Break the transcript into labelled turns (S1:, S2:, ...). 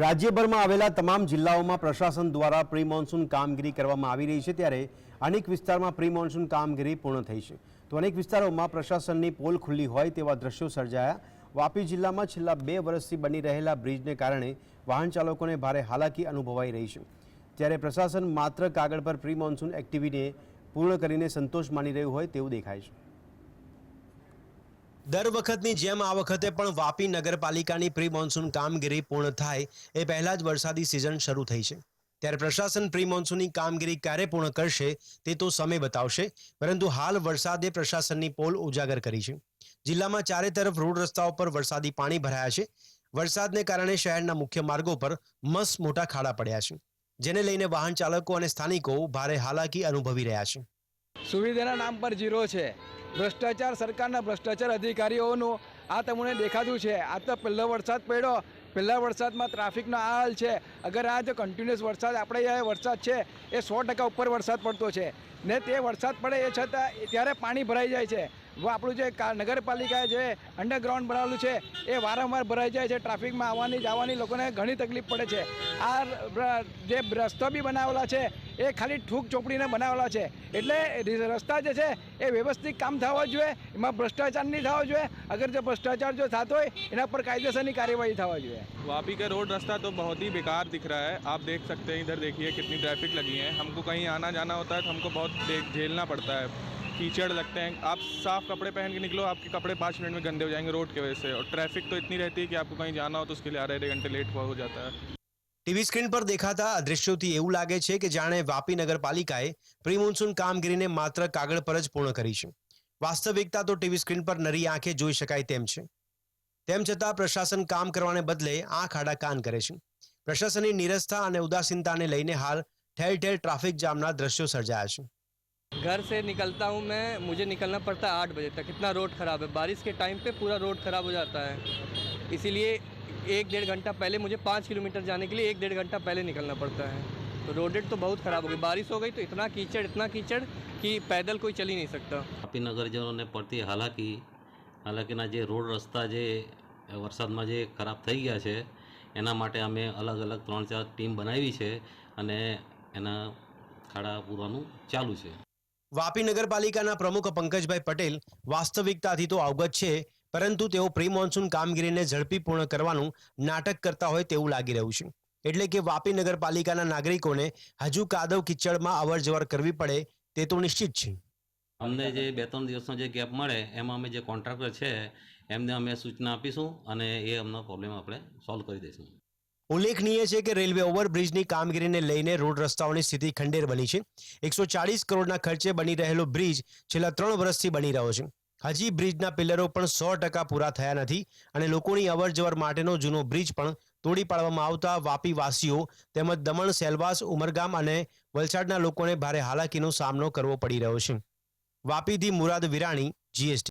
S1: રાજ્યભરમાં આવેલા તમામ જિલ્લાઓમાં પ્રશાસન દ્વારા પ્રી મોન્સૂન કામગીરી કરવામાં આવી રહી છે ત્યારે અનેક વિસ્તારમાં પ્રી મોન્સૂન કામગીરી પૂર્ણ થઈ છે. તો અનેક વિસ્તારોમાં પ્રશાસનની પોલ ખુલ્લી હોય તેવા દ્રશ્યો સર્જાયા. વાપી જિલ્લામાં છેલ્લા બે વર્ષથી બની રહેલા બ્રિજને કારણે વાહન ચાલકોને ભારે હાલાકી અનુભવાઈ રહી છે. ત્યારે પ્રશાસન માત્ર કાગળ પર પ્રી મોન્સૂન એક્ટિવિટીને પૂર્ણ કરીને સંતોષ માની રહ્યું હોય તેવું દેખાય છે. દર વખતની જેમ આ વખતે પણ વાપી નગરપાલિકાની પ્રી મોન્સૂન કામગીરી પૂર્ણ થાય એ પહેલા જ વરસાદી સિઝન શરૂ થઈ છે. ત્યારે પ્રશાસન પ્રી મોન્સૂનની કામગીરી ક્યારે પૂર્ણ કરશે તે તો સમય બતાવશે, પરંતુ હાલ વરસાદે પ્રશાસનની પોલ ઉજાગર કરી છે. જિલ્લામાં ચારે તરફ રોડ રસ્તાઓ પર વરસાદી પાણી ભરાયા છે. વરસાદને કારણે શહેરના મુખ્ય માર્ગો પર મસ્ત મોટા ખાડા પડ્યા છે. જેને લઈને વાહન ચાલકો અને સ્થાનિકો ભારે હાલાકી અનુભવી રહ્યા છે.
S2: સુવિધાના નામ પર જીરો છે. ભ્રષ્ટાચાર સરકારના ભ્રષ્ટાચાર અધિકારીઓનું આ તમને દેખાતું છે. આ તો પહેલો વરસાદ પડ્યો. પહેલા વરસાદમાં ટ્રાફિકનો આ હાલ છે. અગર આ જો કન્ટિન્યુઅસ વરસાદ, આપણે વરસાદ છે, એ સો ટકા ઉપર વરસાદ પડતો છે. ને તે વરસાદ પડે એ છતાં ત્યારે પાણી ભરાઈ જાય છે. આપણું જે નગરપાલિકાએ જે અંડરગ્રાઉન્ડ બનાવેલું છે, એ વારંવાર ભરાઈ જાય છે. ટ્રાફિકમાં આવવાની, જવાની લોકોને ઘણી તકલીફ પડે છે. આ જે રસ્તો બી બનાવેલા છે એ ખાલી ઠૂક ચોપડીને બનાવેલા છે એટલે રી- રસ્તા જે છે એ વ્યવસ્થિત કામ થવા જોઈએ એમાં ભ્રષ્ટાચાર નહીં થવો જોઈએ અગર જો ભ્રષ્ટાચાર જો થતો હોય એના પર કાયદેસરની કાર્યવાહી થવા જોઈએ
S3: वापी का रोड रास्ता तो बहुत ही बेकार दिख रहा है आप देख सकते हैं इधर देखिए कितनी ट्रैफिक लगी है हमको कहीं आना जाना होता है तो हमको बहुत देख झेलना पड़ता है कीचड़ लगते हैं आप साफ कपड़े पहन के निकलो आपके कपड़े पाँच मिनट में गंदे हो जाएंगे रोड की वजह से और ट्रैफिक तो इतनी रहती है कि आपको कहीं जाना हो तो उसके लिए आधे आधे घंटे लेट हो जाता है
S1: ટીવી સ્ક્રીન પર દેખાતા આ દ્રશ્યોથી એવું લાગે છે કે જાણે વાપી નગરપાલિકાએ પ્રી મોન્સૂન કામગીરીને માત્ર કાગળ પર જ પૂર્ણ કરી છે વાસ્તવિકતા તો ટીવી સ્ક્રીન પર નરી આંખે જોઈ શકાય તેમ છે તેમ છતાં પ્રશાસન કામ કરવાને બદલે આંખ આડા કાન કરે છે પ્રશાસનની નીરસતા અને ઉદાસીનતાને લઈને હાલ ઠેર ઠેર ટ્રાફિક જામના દ્રશ્યો સર્જાયા છે
S4: घर से निकलता हूँ मैं मुझे निकलना पड़ता है आठ बजे तक इतना रोड ख़राब है बारिश के टाइम पे पूरा रोड ख़राब हो जाता है इसीलिए एक डेढ़ घंटा पहले मुझे पाँच किलोमीटर जाने के लिए एक डेढ़ घंटा पहले निकलना पड़ता है तो रोडेड तो बहुत ख़राब हो गई बारिश हो गई तो इतना कीचड़ इतना कीचड़ कि पैदल कोई चल ही नहीं सकता
S5: વાપી નગરજનોને પડતી હાલાકી હાલાકીના જે રોડ રસ્તા જે વરસાદમાં જે ખરાબ થઈ ગયા છે એના માટે અમે અલગ અલગ ત્રણ ચાર ટીમ બનાવી છે અને એના ખાડા પૂરવાનું ચાલુ છે
S1: વાપી નગરપાલિકાના પ્રમુખ પંકજભાઈ પટેલ વાસ્તવિકતાથી તો અવગત છે પરંતુ તેઓ પ્રી મોન્સૂન કામગીરીને ઝડપી પૂર્ણ કરવાનું નાટક કરતા હોય તેવું લાગી રહ્યું છે. એટલે કે વાપી નગરપાલિકાના નાગરિકોને હજુ કાદવ કિચડમાં અવર જવર કરવી પડે તે તો નિશ્ચિત છે.
S5: અમને જે બે ત્રણ દિવસનો જે ગેપ મળે એમાં અમે જે કોન્ટ્રાક્ટર છે એમને અમે સૂચના આપીશું અને એ અમનો પ્રોબ્લેમ આપણે સોલ્વ કરી દઈશું.
S1: ઉલ્લેખનીય છે કે રેલવે ઓવરબ્રિજની કામગીરીને લઈને રોડ રસ્તાઓની સ્થિતિ ખંડેર બની છે. એકસો ચાળીસ કરોડના ખર્ચે બની રહેલો બ્રિજ છેલ્લા ત્રણ વર્ષથી બની રહ્યો છે. હજી બ્રિજના પિલરો પણ સો ટકા પૂરા થયા નથી અને લોકોની અવર જવર માટેનો જૂનો બ્રિજ પણ તોડી પાડવામાં આવતા વાપીવાસીઓ તેમજ દમણ, સેલવાસ, ઉમરગામ અને વલસાડના લોકોને ભારે હાલાકીનો સામનો કરવો પડી રહ્યો છે. વાપીથી મુરાદ વિરાણી, જીએસટી.